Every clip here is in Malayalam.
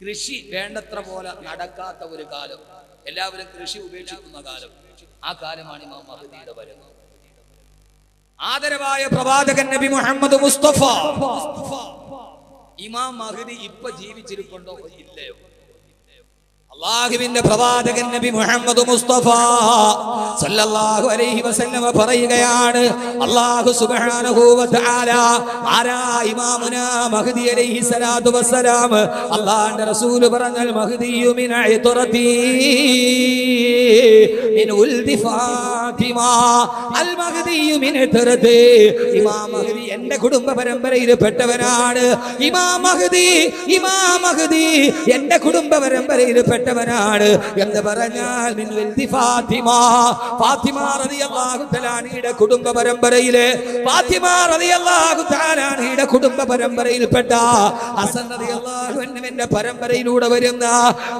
കൃഷി വേണ്ടത്ര പോലെ നടക്കാത്ത ഒരു കാലം. എല്ലാവരും കൃഷി ഉപേക്ഷിക്കുന്ന കാലം. ആ കാലമാണ് ഇമാം മഹദിയുടെ വരുന്നത്. ആദരവായ പ്രവാചകൻ നബി മുഹമ്മദ് മുസ്തഫ. ഇമാം മഹദി ഇപ്പൊ ജീവിച്ചിരിപ്പുണ്ടോ ഇല്ലയോ? അള്ളാഹുവിന്റെ പ്രവാചകൻ നബി മുഹമ്മദ് മുസ്തഫ സല്ലല്ലാഹു അലൈഹി വസല്ലമ പറയുകയാണ് അല്ലാഹു സുബ്ഹാനഹു വ തആല ആരാ ഇമാമുന മഹ്ദി അലൈഹി സലാത്തു വസ്സലാം? അല്ലാഹുവിന്റെ റസൂൽ പറഞ്ഞാൽ മഹ്ദിയു മിൻ അയ്തറതി മിൻ ഉൽദി ഫാത്തിമ. അൽ മഹ്ദിയു മിൻ അയ്തറതി ഇമാം മഹ്ദി എന്റെ കുടുംബ പരമ്പരയിൽപ്പെട്ടവനാണ് ഇമാം മഹ്ദി ഇമാം മഹ്ദി എന്റെ കുടുംബ പരമ്പരയിൽ പെട്ടവനാണ് എന്ന് പറഞ്ഞാൽ ഫാത്തിമ. ഫാത്തിമ റളിയല്ലാഹു തആലായുടെ കുടുംബ പരമ്പരയിലെ ഫാത്തിമ റളിയല്ലാഹു തആലായുടെ കുടുംബ പരമ്പരയിൽപ്പെട്ട ഹസൻ റളിയല്ലാഹു അൻഹുവിന്റെ പരമ്പരയിലൂടെ വരുന്ന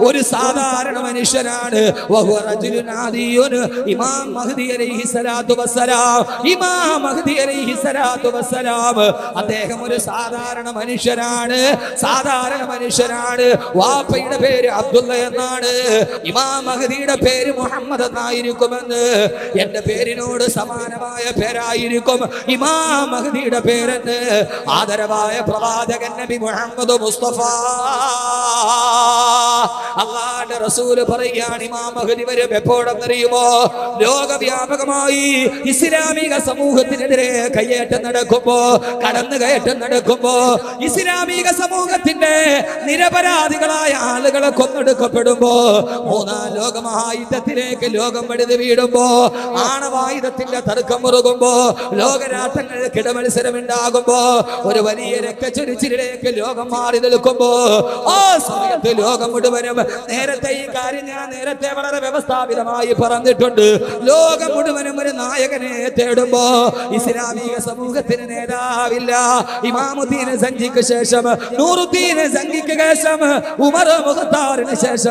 ഒരു സാധാരണ മനുഷ്യനാണ്. വഹുവ റജുലുൻ ആദിയുൻ ഇമാം മഹ്ദി അലൈഹി സ്വലാത്തു വസ്സലാം. ഇമാം മഹ്ദി അലൈഹി സ്വലാത്തു വസ്സലാം. അദ്ദേഹം ഒരു സാധാരണ മനുഷ്യനാണ്. സാധാരണ മനുഷ്യനാണ്. വാപ്പയുടെ പേര് അബ്ദുള്ള എന്നാണ് ഇമാം മഹദിയുടെ പേര് മുഹമ്മദ് എന്നായിരിക്കുമെന്ന് എന്റെ പേരിനോട് സമാനമായ പേരായിരിക്കും ഇമാം മഹദിയുടെ പേരെന്ന് ആദരവായ പ്രവാചകൻ നബി മുഹമ്മദ് മുസ്തഫ. അള്ളാന്റെ റസൂൽ പറയുകയാണ് ഇമാം മഹദി വരും എപ്പോഴെന്നറിയുമോ? ലോകവ്യാപകമായി ഇസ്ലാമിക സമൂഹത്തിനെതിരെ കയ്യേറ്റം നടക്കുമ്പോ കടന്നു കയറ്റം നടക്കുമ്പോ ഇസ്ലാമിക സമൂഹത്തിന്റെ നിരപരാധികളായ ആളുകളെ കൊന്നെടുക്കപ്പെടുമ്പോ മൂന്നാം ലോക മഹായുദ്ധത്തിലേക്ക് ലോകം വഴുതി വീടുമ്പോ ആണവായുധത്തിന്റെ തർക്കം മുറുകുമ്പോ ലോകരാഷ്ട്രങ്ങൾ ഉണ്ടാകുമ്പോ ഒരു വലിയ രക്തച്ചൊരിച്ചിലേക്ക് ലോകം മാറി നിൽക്കുമ്പോ ആ സമയത്ത് ലോകം മുഴുവനും നേരത്തെ ഈ കാര്യം ഞാൻ നേരത്തെ വളരെ വ്യവസ്ഥാപിതമായി പറഞ്ഞിട്ടുണ്ട്. ലോകം മുഴുവനും ഒരു നായകനെ തേടുമ്പോ ഇസ്ലാമിക സമൂഹത്തിന് നേതാവില്ല. ഇമാമുദ്ദീൻ സഞ്ചിക്ക് ശേഷം നൂറുദ്ദീൻ സംഘിക്ക് ശേഷം ഉമർ മുഖത്താറിന് ശേഷം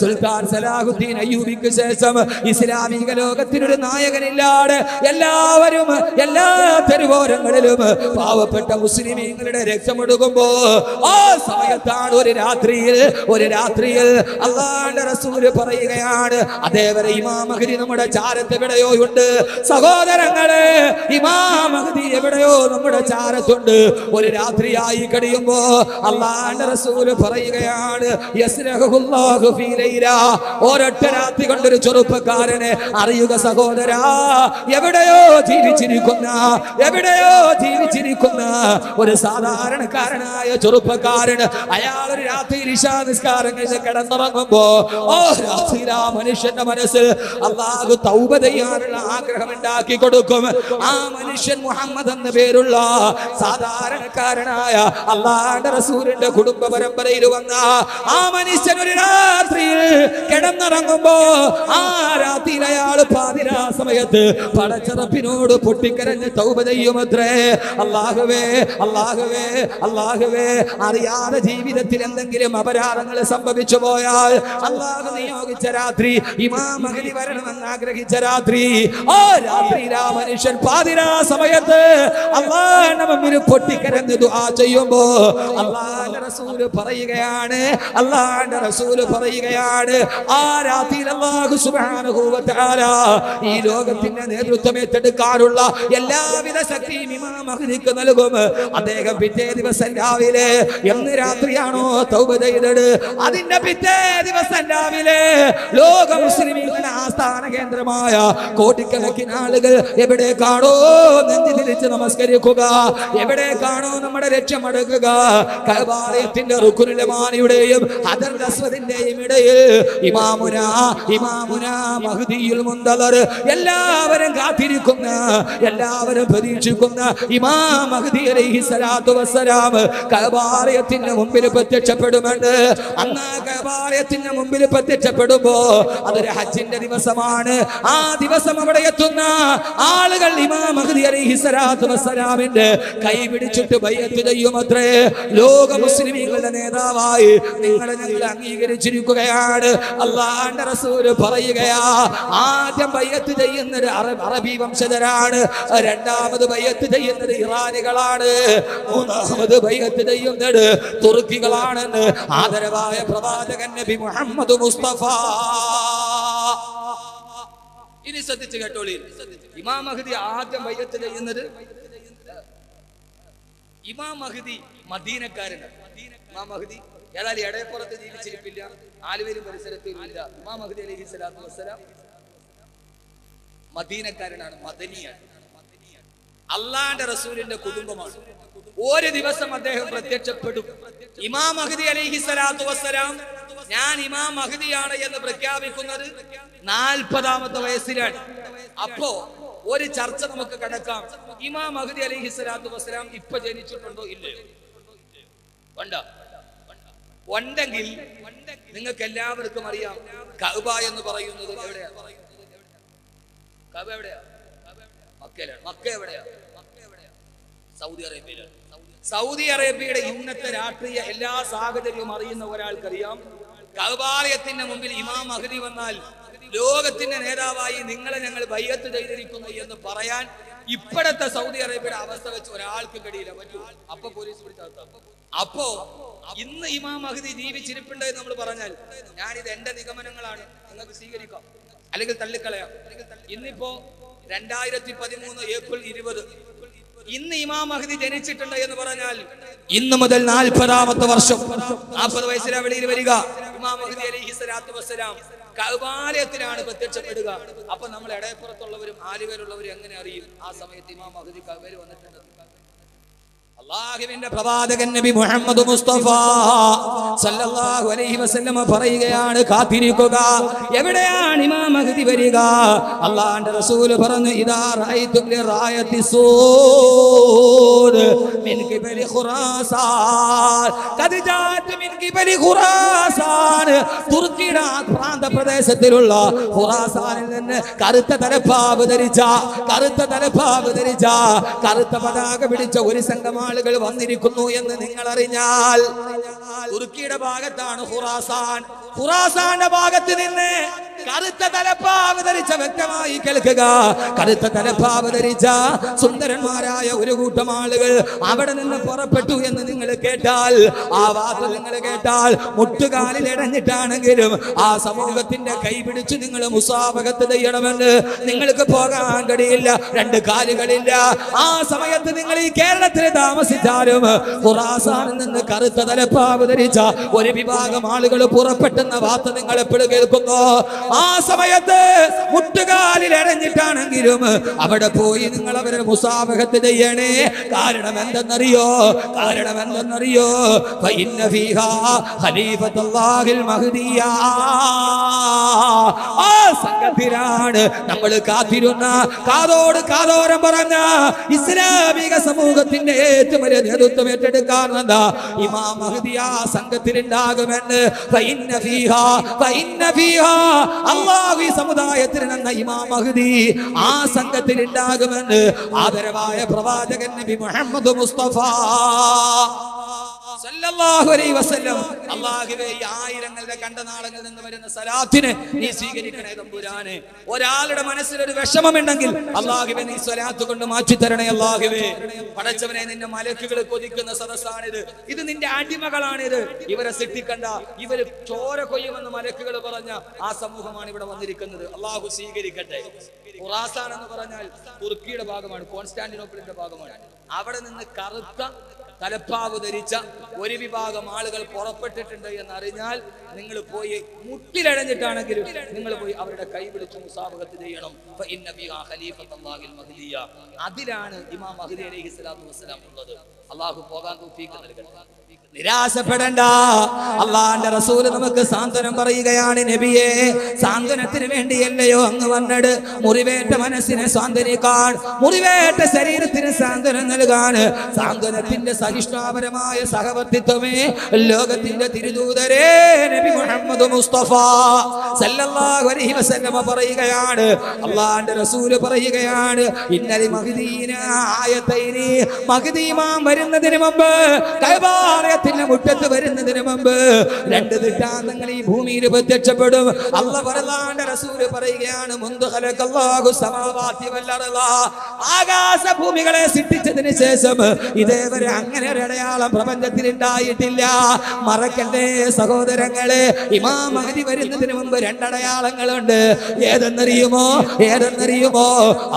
സുൽത്താൻ സലാഹുദ്ദീൻ അയ്യൂബിക്ക് ശേഷം ഇസ്ലാമിക ലോകത്തിനൊരു നായകനില്ലാട് എല്ലാവരും എല്ലാ തെരുവോരങ്ങളിലും പാവപ്പെട്ട മുസ്ലിമീങ്ങളുടെ രക്തമെടുക്കുമ്പോ ആ സമയത്താണ് ഒരു രാത്രിയിൽ ഒരു രാത്രിയിൽ അള്ളാന്റെ റസൂൽ പറയുകയാണ് അതേവരെ ഇമാമഹരി നമ്മുടെ ചാരത്ത് എവിടെയോ ഉണ്ട് സഹോദരങ്ങളെ ഇമാമഹരി എവിടെയോ നമ്മുടെ ചാരത്തുണ്ട് ഒരു രാത്രിയായി കഴിയുമ്പോ അള്ളാന്റെ റസൂൽ പറയുകയാണ് യസ്രഹുല്ലാഹു. ഒരൊറ്റ രാത്രി കൊണ്ടൊരു ചെറുപ്പക്കാരനെ അറിയുക സഹോദരാ. എവിടെയോ ജീവിച്ചിരിക്കുന്ന എവിടെയോ ജീവിച്ചിരിക്കുന്ന ഒരു സാധാരണക്കാരനായ ചെറുപ്പക്കാരൻ അയാൾ ഒരു രാത്രി നിസ്കാരം കഴിഞ്ഞ് കിടന്നുറങ്ങുമ്പോ ഓ രാത്രിയിൽ ആ മനുഷ്യന്റെ മനസ്സിൽ അള്ളാഹു തൗബ ചെയ്യാനുള്ള ആഗ്രഹം ഉണ്ടാക്കി കൊടുക്കും. ആ മനുഷ്യൻ മുഹമ്മദ് എന്ന പേരുള്ള സാധാരണക്കാരനായ അള്ളാഹുന്റെ റസൂലിന്റെ കുടുംബ പരമ്പരയിൽ വന്ന ആ മനുഷ്യൻ ഒരു രാത്രിയിൽ കിടന്നിറങ്ങുമ്പോ ആ രാത്രിയിൽ അയാൾ പാതിരാ സമയത്ത് പടച്ചറപ്പിനോട് പൊട്ടിക്കരഞ്ഞ് തൗബ ചെയ്യുമത്രേ. അള്ളാഹുവേ അള്ളാഹുവേ അള്ളാഹുവേ അറിയാതെ ജീവിതത്തിൽ എന്തെങ്കിലും അപരാധങ്ങൾ സംഭവിച്ചു പോയാൽ അള്ളാഹു നിയോഗിച്ച രാത്രി ഇമാം മകലി വരണമെന്ന് ആഗ്രഹിച്ച രാത്രി ആ രാത്രി ആ മനുഷ്യൻ പാതിരാ സമയത്ത് അള്ളാഹുടെ മുമ്പിൽ പൊട്ടിക്കരഞ്ഞ് ദുആ ചെയ്യുമ്പോ അള്ളാഹുന്റെ റസൂൽ പറയുകയാണ് അള്ളാഹുന്റെ റസൂൽ പറയുകയാണ്. ആ രാത്രിയിൽ അള്ളാഹു വ ഈ ലോകത്തിന്റെ നേതൃത്വം ഏറ്റെടുക്കാനുള്ള എല്ലാവിധ ശക്തിയും ഇമാമഹനിക്ക് നൽകും. അദ്ദേഹം പിറ്റേ ദിവസം രാവിലെ എന്ന് രാത്രിയാണോ തൗബ ചെയ്തത്? അതിന്റെ പിറ്റേ ദിവസം രാവിലെ ലോക മുസ്ലിമീങ്ങളുടെ ആസ്ഥാന കേന്ദ്രമായ കോടിക്കണക്കിന് ആളുകൾ എവിടെ കാണോ നെഞ്ചി തിരിച്ച് നമസ്കരിക്കുക. എവിടെ കാണോ നമ്മുടെ ലക്ഷ്യമടക്കുക കൈവാലയത്തിന്റെ റുക്കുനിലമാനയുടെയും ഹദർ ഇടയിൽ ഇമാമുന ഇമാമുന മഹദിയുൽ മുന്തലർ എല്ലാവരും കാത്തിരിക്കുന്ന എല്ലാവരും പ്രതീക്ഷിക്കുന്ന ഇമാ മഹദി അലൈഹി സ്വലാത്തു വസ്സലാം കൈവാലയത്തിന്റെ മുമ്പിൽ പ്രത്യക്ഷപ്പെടുമെന്ന് അന്ന് കൈബ മുമ്പിൽ പ്രത്യക്ഷപ്പെടുമ്പോ അതൊരു ഹജ്ജിന്റെ ദിവസമാണ്. ആ ദിവസം അവിടെ എത്തുന്ന ആളുകൾ ഇമാ മഹദി അലൈഹി സ്വലാത്തു വസ്സലാമിന്റെ കൈ പിടിച്ചിട്ട് ബയ്യത്ത് ചെയ്യുമത്രേ. ലോക മുസ്ലിമീങ്ങളുടെ നേതാവായി നിങ്ങളെ ഞങ്ങൾ അംഗീകരിച്ചിരിക്കുകയാണ് അള്ളാന്റെ റസൂൽ പറയുകയാ ആദ്യം ബയ്യത്ത് ചെയ്യുന്നത് അറബി വംശജരാണ്. രണ്ടാമത് ബയ്യത്ത് ചെയ്യുന്നത് ഇറാനികളാണ്. മൂന്നാമത് ബയ്യത്ത് ചെയ്യുന്നത് തുർക്കികളാണെന്ന് ആദരവായ പ്രവാചകൻ നബി മുഹമ്മദ് മുസ്തഫ. ഇനി ശ്രദ്ധിച്ച് കേട്ടോളി. ഇമാം മഹദി ആദ്യം ബയ്യത്ത് ചെയ്യുന്നത് ഇമാം മഹദി മദീനക്കാരനാണ്. ഇമാം മഹദി ഏതായാലും ഇടയപ്പുറത്ത് ജീവിച്ചിരിപ്പില്ല ആലുവയിലും പരിസരത്തും ഇല്ല ഇമാം മഹദി അലഹി സ്വലാത്തു വസ്സലാം മദീനക്കാരനാണ് മദനിയാണ്. അള്ളാന്റെ റസൂലിന്റെ കുടുംബമാണ്. ഒരു ദിവസം അദ്ദേഹം പ്രത്യക്ഷപ്പെടും. ഇമാം മഹദി അലഹി സ്വലാത്തു വസ്സലാം ഞാൻ ഇമാം മഹദിയാണ് എന്ന് പ്രഖ്യാപിക്കുന്നത് നാൽപ്പതാമത്തെ വയസ്സിലാണ്. അപ്പോ ഒരു ചർച്ച നമുക്ക് കടക്കാം. ഇമാം മഹദി അലഹി സ്വലാത്തു വസ്സലാം ഇപ്പൊ ജനിച്ചിട്ടുണ്ടോ ഇല്ലയോ? ഉണ്ടോ? ഉണ്ടെങ്കിൽ നിങ്ങൾക്ക് എല്ലാവർക്കും അറിയാം കഅബ എന്ന് പറയുന്നത് എവിടെയാ? കഅബ എവിടെയാ? മക്കയിലാണ്. മക്ക എവിടെയാ? സൗദി അറേബ്യയിലാണ്. സൗദി അറേബ്യയുടെ ഇന്നത്തെ രാഷ്ട്രീയ എല്ലാ സാഹചര്യവും അറിയുന്ന ഒരാൾക്കറിയാം. കവാലയത്തിന്റെ മുമ്പിൽ ഇമാം മഹദി വന്നാൽ ലോകത്തിന്റെ നേതാവായി നിങ്ങളെ ഞങ്ങൾ ബയ്യത്ത് ചെയ്തിരിക്കുന്നു എന്ന് പറയാൻ ഇപ്പോഴത്തെ സൗദി അറേബ്യയുടെ അവസ്ഥ വെച്ച് ഒരാൾക്ക് കഴിയില്ല അപ്പൊ പോലീസ് പിടിച്ചെടുത്താം അപ്പോ ഇന്ന് ഇമാം മഹദി ജീവിച്ചിരിപ്പുണ്ട് എന്ന് നമ്മൾ പറഞ്ഞാൽ ഞാനിത് എന്റെ നിഗമനങ്ങളാണ്. നിങ്ങൾക്ക് സ്വീകരിക്കാം. അല്ലെങ്കിൽ തള്ളിക്കളയാം. ഇന്നിപ്പോ രണ്ടായിരത്തി പതിമൂന്ന് ഏപ്രിൽ ഇരുപത്. ഇന്ന് ഇമാം മഹദി ജനിച്ചിട്ടുണ്ട് എന്ന് പറഞ്ഞാൽ ഇന്ന് മുതൽ നാൽപ്പതാമത്തെ വർഷം. നാൽപ്പത് വയസ്സിലാ വെളിയിൽ വരിക. ഇമാം മഹദി അലൈഹി സ്വലാത്തു വസ്സലാം. കൗബാലയത്തിലാണ് പ്രത്യക്ഷപ്പെടുക. അപ്പൊ നമ്മൾ ഇടയപ്പുറത്തുള്ളവരും ആലുവയിലുള്ളവരും എങ്ങനെ അറിയും? ആ സമയത്ത് ഇമാം മഹദി കൗബയിൽ വന്നിട്ടുണ്ട്. അള്ളാഹുവിന്റെ പ്രവാചകൻ നബി മുഹമ്മദ് മുസ്തഫ സല്ലല്ലാഹു അലൈഹി വസല്ലമ പറയുകയാണ് കാത്തിരിക്കുക. എവിടെയാണ് ഇമാം മഹദി വരിക? അള്ളാഹുവിന്റെ റസൂൽ പറഞ്ഞു ഇദാ റഅയ്തും ലിറായത്തി സൂദ് മിൻ ഖിബലി ഖുറാസാൻ. ഖദ് ജാഅത് മിൻ ഖിബലി ഖുറാസാൻ. തുർക്കിയുടെ പ്രാന്ത പ്രദേശത്തിലുള്ള ഖുറാസാനിൽ നിന്ന് കറുത്ത തലപ്പാവ് ധരിച്ച കറുത്ത തലപ്പാവ് ധരിച്ച കറുത്ത പതാക പിടിച്ച ഒരു സംഘം ആളുകൾ വന്നിരിക്കുന്നു എന്ന് നിങ്ങൾ അറിഞ്ഞാൽ തുർക്കിയുടെ ഭാഗത്താണ് ഖുറാസാൻ. ഖുറാസാന്റെ ഭാഗത്ത് നിന്ന് കറുത്ത തലപ്പാവ് ധരിച്ച വ്യക്തമായി കേൾക്കുക. കറുത്ത തലപ്പാവ് ധരിച്ച സുന്ദരന്മാരായ ഒരു കൂട്ടം ആളുകൾ അവിടെ നിന്ന് പുറപ്പെട്ടു എന്ന് നിങ്ങൾ കേട്ടാൽ ആ വാർത്ത നിങ്ങൾ കേട്ടാൽ മുട്ടുകാലിൽ ഇടഞ്ഞിട്ടാണെങ്കിലും ആ സമൂഹത്തിന്റെ കൈ പിടിച്ച് നിങ്ങൾ മുസാഫകത്ത് ചെയ്യണമെന്ന് നിങ്ങൾക്ക് പോകാൻ കഴിയില്ല. രണ്ട് കാലുകളില്ല. ആ സമയത്ത് നിങ്ങൾ ഈ കേരളത്തിൽ താമസിച്ചാലും ഖുറാസാനിൽ നിന്ന് കറുത്ത തലപ്പാവ് ധരിച്ച ഒരു വിഭാഗം ആളുകൾ പുറപ്പെട്ടെന്ന വാർത്ത നിങ്ങൾ എപ്പോഴും കേൾക്കുന്നു. ആ സമയത്ത് മുട്ടുകാലിൽ അടഞ്ഞിട്ടാണെങ്കിലും അവിടെ പോയി നിങ്ങൾ അവരെ മുസാഫഹത്ത് ചെയ്യണേ. കാരണം എന്തെന്നറിയോ? കാരണം എന്തെന്നറിയോ? ഫഇന്ന ഫീഹാ ഖലീഫത്തുല്ലാഹിൽ മഹ്ദിയ ആ സംഘത്തിലാണ് നമ്മൾ കാത്തിരുന്ന കാതോട് കാതോരം പറഞ്ഞ ഇസ്ലാമിക സമൂഹത്തിന്റെ ഏറ്റവും വലിയ നേതൃത്വം ഏറ്റെടുക്കാൻ വന്ന ഇമാം മഹ്ദി ആ സംഘത്തിലുണ്ടാകുമെന്ന്. അള്ളാഹു സമുദായത്തിന് നിന്ന ഇമാം മഹദി ആ സംഘത്തിൽ ഉണ്ടാകുമെന്ന് ആദരവായ പ്രവാചകൻ നബി മുഹമ്മദ് മുസ്തഫ. ആയിരങ്ങളുടെ നിന്ന് വരുന്ന നീ സ്വീകരിക്കണേ ഒരാളുടെ മനസ്സിൽ ഒരു വിഷമമുണ്ടെങ്കിൽ അല്ലാഹുവേ നീ സ്വലാത്ത് കൊണ്ട് മാറ്റി തരണേ അല്ലാഹുവേ പടച്ചവനെ നിന്റെ മലക്കുകൾ കൊതിക്കുന്ന സദസ്സാണിത്. ഇത് നിന്റെ അടിമകളാണിത്. ഇവരെ സിട്ടിക്കണ്ട ഇവർ ചോര കൊയ്യുമെന്ന് മലക്കുകൾ പറഞ്ഞ ആ സമൂഹമാണ് ഇവിടെ വന്നിരിക്കുന്നത്. അള്ളാഹു സ്വീകരിക്കട്ടെ. ഖുറാസാൻ എന്ന് പറഞ്ഞാൽ തുർക്കിയുടെ ഭാഗമാണ് കോൺസ്റ്റാന്റിനോപ്പിളിന്റെ ഭാഗമാണ്. അവിടെ നിന്ന് കറുത്ത തലപ്പാവ് ധരിച്ച ഒരു വിഭാഗം ആളുകൾ പുറപ്പെട്ടിട്ടുണ്ട് എന്ന് അറിഞ്ഞാൽ നിങ്ങൾ പോയി മുട്ടിലടഞ്ഞിട്ടാണെങ്കിലും നിങ്ങൾ പോയി അവരുടെ കൈ പിടിച്ച് മുസാബകത്ത് ചെയ്യണം. അതിലാണ് ഇമാം മഹദി അലൈഹി സ്വലാത്തു വസ്സലാം ഉള്ളത്. അള്ളാഹു പോകാൻ നൽകട്ടെ. നിരാശപ്പെടണ്ട. അള്ളാന്റെ റസൂൽ നമുക്ക് സാന്ത്വനം പറയുകയാണ് നബിയെ സാന്ത്വനത്തിന് വേണ്ടിയല്ലയോ അങ്ങ് വന്നത്? മുറിവേറ്റ മനസ്സിനെ സാന്ത്വനിക്കാൻ മുറിവേറ്റ ശരീരത്തിന് സാന്ത്വനം നൽകാൻ സാന്ത്വനത്തിന്റെ സഹിഷ്ണാപരമായ സഹവർത്തിത്വമേ ലോകത്തിന്റെ തിരുദൂതരേ നബി മുഹമ്മദ് മുസ്തഫ സല്ലല്ലാഹു അലൈഹി വസല്ലമ പറയുകയാണ്. അള്ളാന്റെ റസൂൽ പറയുകയാണ് ഇന്നലെ മഹദീന ആയത്തൈനി മഹദീമാൻ വരുന്നതിന് മുമ്പ് കൈവാറയത്തിന്റെ മുറ്റത്ത് വരുന്നതിന് മുമ്പ് രണ്ട് ദൃഷ്ടാന്തങ്ങൾ ഈ ഭൂമിയിൽ പ്രത്യക്ഷപ്പെടും. അല്ല പറലാന്റെ റസൂൽ പറയുകയാണ് ആകാശഭൂമികളെ സൃഷ്ടിച്ചതിന് ശേഷം ഇതേവരെ അങ്ങനെ ഒരു അടയാളം പ്രപഞ്ചത്തിൽ ഉണ്ടായിട്ടില്ല മറക്കല്ലേ സഹോദരങ്ങളെ ഇമാം വരുന്നതിന് മുമ്പ് രണ്ടടയാളങ്ങളുണ്ട്. ഏതെന്നറിയുമോ? ഏതെന്നറിയുമോ?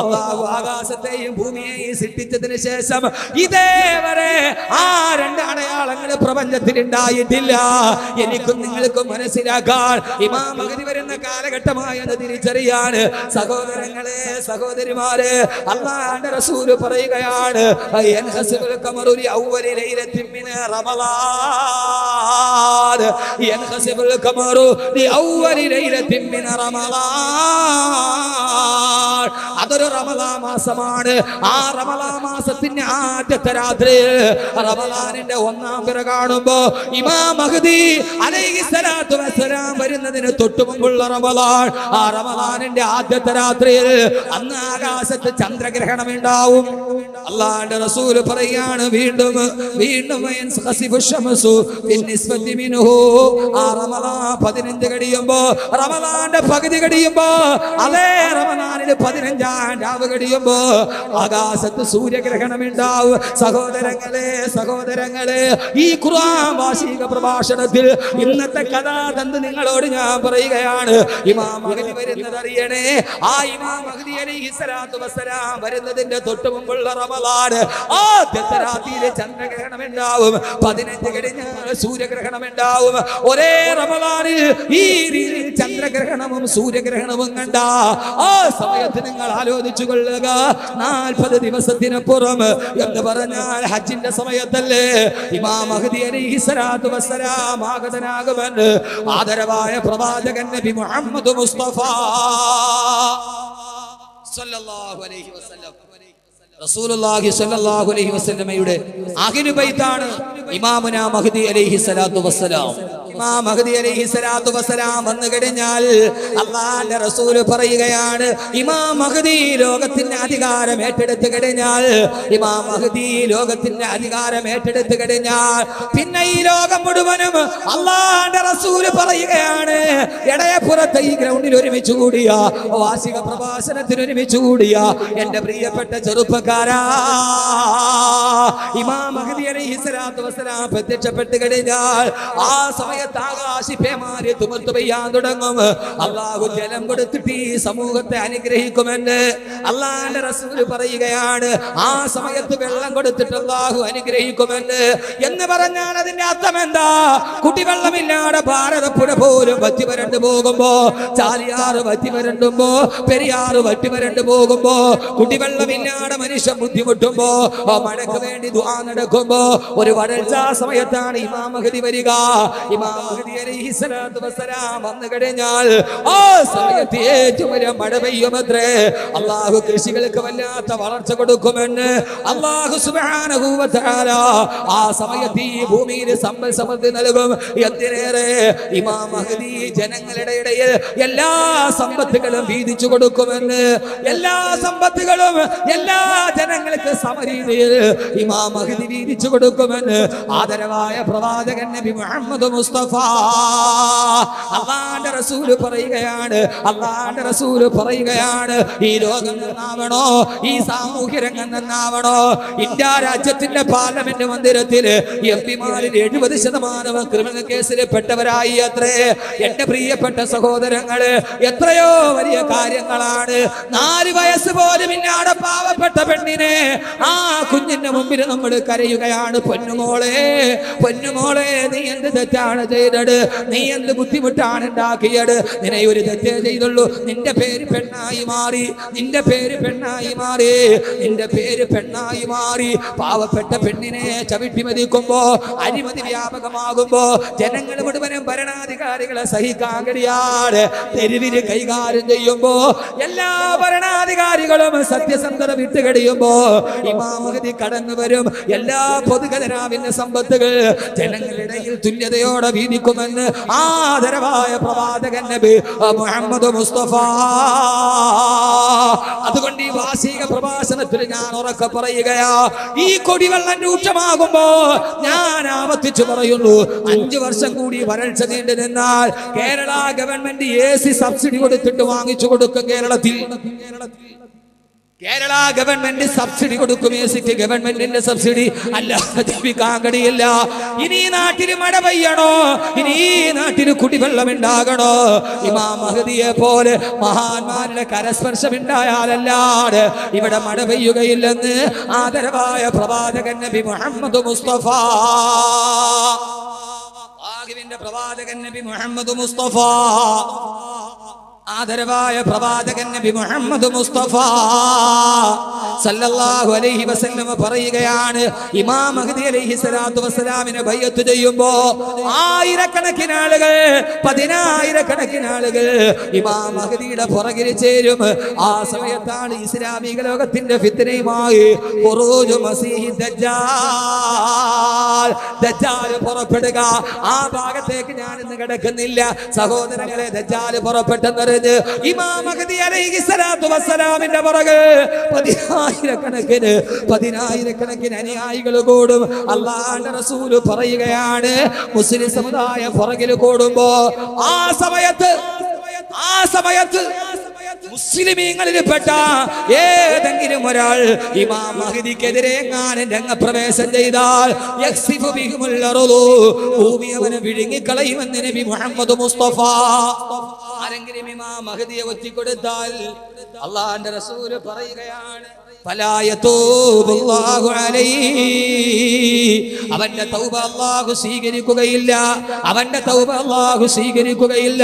അള്ളാഹു ആകാശത്തെയും ഭൂമിയെയും സൃഷ്ടിച്ചതിന് ശേഷം ഇതേവരെ ആ രണ്ട് അടയാളങ്ങൾ പ്രപഞ്ചത്തിൽ ഉണ്ടായിട്ടില്ല എനിക്കും നിങ്ങൾക്കും മനസ്സിലാക്കാൻ ഇമാം വരുന്ന കാലഘട്ടമായെന്ന് തിരിച്ചറിയാണ്. സഹോദരങ്ങളെ സഹോദരിമാരെ അള്ളാന്റെ റസൂൽ പറയുകയാണ് ലിഅവ്വലി ലൈലത്തിൻ മിൻ റമളാൻ. യൻഹസിബുൽ ഖമറു ലിഅവ്വലി ലൈലത്തിൻ മിൻ റമളാൻ. അതൊരു റമളാ മാസമാണ്. ആ റമളാ മാസത്തിന്റെ ആദ്യത്തെ രാത്രി റമലാനിന്റെ ഒന്നാം പിറ കാണുമ്പോ ഇമാം മഹദി അലൈഹി സ്വലാത്തു വസ്സലാം വരുന്നതിന് തൊട്ടു മുമ്പുള്ള റമളാൻ. ആ റമലാനിന്റെ ആദ്യത്തെ രാത്രിയിൽ അന്ന് ആകാശത്ത് ചന്ദ്രഗ്രഹണം ഉണ്ടാവും. അള്ളാന്റെ റസൂൽ പറയാണ് വീണ്ടും വീണ്ടും മിൻഹു ആ റമളാൻ 15 കഴിയുമ്പോ റമളാന്റെ പകുതി കഴിയുമ്പോ അതേ റമളാനിന് പതിനഞ്ചാം രാവ് കഴിയുമ്പോ ആകാശത്ത് സൂര്യഗ്രഹണം ഉണ്ടാവും സഹോദരങ്ങളെ സഹോദരങ്ങളെ ഈ ഖുർആൻ വാർഷിക പ്രഭാഷണത്തിൽ ഇന്നത്തെ കഥാതന്ത് നിങ്ങളോട് ഞാൻ പറയുകയാണ്. ഇമാം മകനി വരുന്നത് അറിയണേ? ആ ഇമാം മകനി അലി സ്വലാത്തു വസ്സലാം വരുന്നതിന്റെ തൊട്ട് മുമ്പുള്ള റമളാൻ ആദ്യത്തെ രാത്രിയിൽ ചന്ദ്രഗ്രഹണം ഉണ്ടാവും പതിനഞ്ച് കഴിഞ്ഞാൽ സൂര്യഗ്രഹണം ഉണ്ടാവും ഒരേ റമളാനിൽ ഈ രീതിയിൽ ചന്ദ്രഗ്രഹണവും സൂര്യഗ്രഹണവും കണ്ട ആ സമയത്ത് നിങ്ങൾ ആലോചിച്ചു കൊള്ളുക. നാൽപ്പത് ദിവസത്തിനപ്പുറം എന്ന് പറഞ്ഞാൽ ഹജ്ജിന്റെ സമയത്തല്ലേ? ഇമാം മഹദി അലൈഹി സ്വലാത്തു വസ്സലാം ആദരവായ പ്രവാചകൻ നബി മുഹമ്മദ് മുസ്തഫ. സല്ലല്ലാഹു അലൈഹി വസല്ലം. റസൂലുള്ളാഹി സ്വല്ലല്ലാഹു അലൈഹി വസല്ലമയുടെ അഖിലു ബൈത്താണ് ഇമാമുന മഹദി അലൈഹി സ്വലാത്തു വസ്സലാം. ഇമാം മഹദി അലൈഹി സ്വലാത്തു വസ്സലാം കഴിഞ്ഞാൽ അള്ളാന്റെ റസൂൽ പറയുകയാണ് ഇമാം മഹദി ലോകത്തിന്റെ അധികാരം ഏറ്റെടുത്തു കഴിഞ്ഞാൽ ഇമാം മഹദി ലോകത്തിന്റെ അധികാരം ഏറ്റെടുത്തു കഴിഞ്ഞാൽ പിന്നെ ഈ ലോകം മുഴുവനും അള്ളാന്റെ റസൂൽ പറയുകയാണ് ഇടയപ്പുറത്ത് ഈ ഗ്രൗണ്ടിൽ ഒരുമിച്ച് കൂടിയ വാർഷിക പ്രഭാഷണത്തിന് ഒരുമിച്ച് കൂടിയ എന്റെ പ്രിയപ്പെട്ട ചെറുപ്പക്കാരാ. ഇമാം മഹദി അലൈഹി സ്വലാത്തു വസ്സലാം പ്രത്യക്ഷപ്പെട്ട് കഴിഞ്ഞാൽ ആ സമയത്ത് ആകാശി പേമാരി തുമർത്തു പെയ്യാൻ തുടങ്ങും. അള്ളാഹു ജലം കൊടുത്തിട്ട് ഈ സമൂഹത്തെ അനുഗ്രഹിക്കുമെന്ന് അള്ളാന്റെ റസൂൽ പറയുകയാണ്. ആ സമയത്ത് വെള്ളം കൊടുത്തിട്ട് അള്ളാഹു അനുഗ്രഹിക്കുമെന്ന്. എന്ന് പറഞ്ഞാൽ അതിന്റെ അർത്ഥം എന്താ? കുടിവെള്ളമില്ലാതെ ഭാരതപ്പുഴ പോലും വറ്റി വരണ്ടു പോകുമ്പോ ചാലിയാറ് വറ്റി വരണ്ടുമ്പോ പെരിയാറ് വറ്റി വരണ്ടു പോകുമ്പോ കുടിവെള്ളമില്ലാതെ മനുഷ്യൻ ബുദ്ധിമുട്ടുമ്പോ മഴയ്ക്ക് വേണ്ടി ദുആ നടക്കുമ്പോ ഒരു വരൾച്ചാ സമയത്താണ് ഇമാം മഹദി വരിക. ഇമാം വന്നു കഴിഞ്ഞാൽ ആ സമയത്ത് ഏറ്റവും മഴ പെയ്യുമത്രേ. അള്ളാഹു കൃഷികൾക്ക് വല്ലാത്ത വളർച്ച കൊടുക്കുമെന്ന് അള്ളാഹു ആ സമയത്ത് ഈ ഭൂമിയിൽ സമ്പൽ സമൃദ്ധി നൽകും. എന്തിനേറെ? ഇമാം മഹദി ജനങ്ങളുടെ ഇടയിൽ എല്ലാ സമ്പത്തുകളും വീതിച്ചു കൊടുക്കുമെന്ന് എല്ലാ സമ്പത്തുകളും എല്ലാ ജനങ്ങൾക്ക് സമരീതിയിൽ ഇമാം മഹദി വീതിച്ചു കൊടുക്കുമെന്ന് ആദരവായ പ്രവാചകൻ നബി മുഹമ്മദ് മുസ്തഫ അള്ളാന്റെ റസൂൽ പറയുകയാണ് അള്ളാന്റെ റസൂൽ പറയുകയാണ് ഈ ലോകം നന്നാവണോ? ഈ സാമൂഹ്യ രംഗം നന്നാവണോ? ഇന്ത്യ രാജ്യത്തിന്റെ പാർലമെന്റ് മന്ദിരത്തിൽ എം പിമാരിൽ എഴുപത് ശതമാനവും ക്രിമിനൽ കേസിൽ പെട്ടവരായി അത്രേ. എന്റെ പ്രിയപ്പെട്ട സഹോദരങ്ങൾ എത്രയോ വലിയ കാര്യങ്ങളാണ്. നാല് വയസ്സ് പോലും ഇല്ലാതെ പാവപ്പെട്ട പെണ്ണിനെ ആ കുഞ്ഞിന്റെ മുമ്പിൽ നമ്മൾ കരയുകയാണ്. പൊന്നുമോളെ പൊന്നുമോളെ നീ എന്ത് തെറ്റാണ് ചെയ്തത്. നീ എന്ത് ബുദ്ധിമുട്ടാണ് ഉണ്ടാക്കിയത്? നിന്നെ ഒരു തെറ്റേ ചെയ്തുള്ളൂ. നിന്റെ പേര് പെണ്ണായി മാറി. നിന്റെ പേര് പെണ്ണായി മാറി. നിന്റെ പേര് പെണ്ണായി മാറി. പാവപ്പെട്ട പെണ്ണിനെ ചവിട്ടി മതിക്കുമ്പോ അഴിമതി വ്യാപകമാകുമ്പോ ജനങ്ങൾ മുഴുവനും ഭരണാധികാരികളെ സഹിക്കാൻ കഴിയാതെ തെരുവിന് കൈകാര്യം ചെയ്യുമ്പോ എല്ലാ ഭരണാധികാരികളും സത്യസന്ധത വിട്ടുകടിയുമ്പോ ഇമാമഗതി കടന്നു വരും. എല്ലാ പൊതുഗതരാവിന്റെ സമ്പത്തുകൾ ജനങ്ങളിടയിൽ തുല്യതയോടെ വീതിക്കുമെന്ന് ആദരവായ പ്രവാചകൻ നബി മുഹമ്മദ് മുസ്തഫ. അതുകൊണ്ട് ഈ വാർഷിക പ്രഭാഷണത്തിൽ ഞാൻ ഉറക്കെ പറയുകയാ ഈ കൊടിവെള്ളം രൂക്ഷമാകുമ്പോ ഞാൻ ആവർത്തിച്ചു പറയുന്നു അഞ്ചു വർഷം കൂടി വരൾച്ച നീണ്ടു നിന്നാൽ Kerala government A C subsidy കൊടുത്തിട്ട് വാങ്ങിച്ചു കൊടുക്കും കേരളത്തിൽ കേരളത്തിൽ. കേരള ഗവൺമെന്റ് സബ്സിഡി കൊടുക്കും സിക്ക് ഗവൺമെന്റിന്റെ സബ്സിഡി. അല്ല ജീവിക്കാൻ ഇനി നാട്ടിൽ മഴ പെയ്യണോ? ഇനി നാട്ടിൽ കുടിവെള്ളം ഉണ്ടാകണോ ഇമാം മഹദിയെ പോലെ മഹാന്മാരുടെ കരസ്പർശം ഉണ്ടായാലല്ലാതെ ഇവിടെ മഴ പെയ്യുകയില്ലെന്ന് ആദരവായ പ്രവാചകൻ നബി മുഹമ്മദ് മുസ്തഫ. പ്രവാചകൻ നബി മുഹമ്മദ് മുസ്തഫ ആദരവായ പ്രവാചകൻ നബി മുഹമ്മദ് മുസ്തഫ സല്ലല്ലാഹു അലൈഹി വസല്ലം പറയുകയാണ് ഇമാം മഹദി അലൈഹി സ്വലാത്തു വസ്സലാമിനെ ബയ്യത്ത് ചെയ്യുമ്പോ ആയിരക്കണക്കിന് ആളുകൾ പതിനായിരക്കണക്കിന് ആളുകൾ ഇമാം മഹദിയുടെ പുറകിൽ ചേരും. ആ സമയത്താണ് ഇസ്ലാമിക ലോകത്തിന്റെ ഫിത്തനയുമായി പുറപ്പെടുക. ആ ഭാഗത്തേക്ക് ഞാൻ ഇന്ന് കിടക്കുന്നില്ല. സഹോദരങ്ങളെ ദജ്ജാൽ പുറപ്പെട്ടെന്നറിഞ്ഞ് ഇമാം ഇമാമിന്റെ പുറകെ പതിനായിരക്കണക്കിന് പതിനായിരക്കണക്കിന് അനുയായികൾ കൂടും അള്ളാന്റെ റസൂൽ പറയുകയാണ് മുസ്ലിം സമുദായ പുറകിൽ കൂടുമ്പോ ആ സമയത്ത് ആ സമയത്ത് മുസ്ലിമീങ്ങളിൽപ്പെട്ട ഏതെങ്കിലും ഒരാൾ ഇമാം മഹദിക്കെതിരെ എങ്ങാനും രംഗപ്രവേശം ചെയ്താൽ. ഭൂമി അവനെ വിഴുങ്ങിക്കളയുമെന്ന് നബി മുഹമ്മദ് മുസ്തഫ ആരെങ്കിലും ഇമാ മഹദിയെ കൊടുത്താൽ അള്ളാന്റെ റസൂൽ പറയുകയാണ് അവന്റെ തൗബ അള്ളാഹു സ്വീകരിക്കുകയില്ല അവന്റെ തൗബ അള്ളാഹു സ്വീകരിക്കുകയില്ല.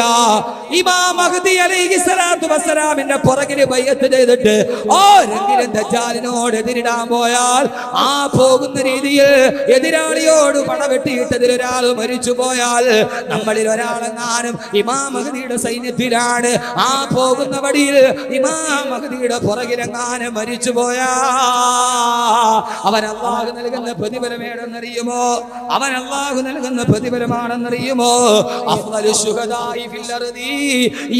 ഇമാമിന്റെ പുറകിൽ ബയ്യത്ത് ചെയ്തിട്ട് ഓരെങ്കിലും ദജാലിനോട് എതിരിടാൻ പോയാൽ ആ പോകുന്ന രീതിയിൽ എതിരാളിയോട് പടവെട്ടിയിട്ടതിൽ ഒരാൾ മരിച്ചു പോയാൽ നമ്മളിൽ ഒരാളെങ്ങാനും ഇമാം മഹദിയുടെ സൈന്യത്തിലാണ്. ആ പോകുന്ന വടിയിൽ ഇമാം മഹദിയുടെ പുറകിലെങ്ങാനും മരിച്ചു പോയാ. അവൻ അള്ളാഹു നൽകുന്ന പ്രതിഫലം ഏടെന്നറിയുമോ അവൻ അള്ളാഹു നൽകുന്ന പ്രതിഫലമാണെന്നറിയുമോ.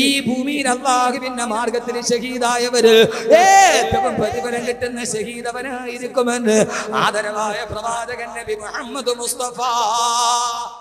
ഈ ഭൂമിയിൽ അള്ളാഹുവിന്റെ മാർഗത്തിൽ ഷഹീദായവര് ഏറ്റവും പ്രതിഫലം കിട്ടുന്ന ഷഹീദവനായിരിക്കുമെന്ന് ആദരവായ പ്രവാചകൻ നബി മുഹമ്മദ് മുസ്തഫ Mustafa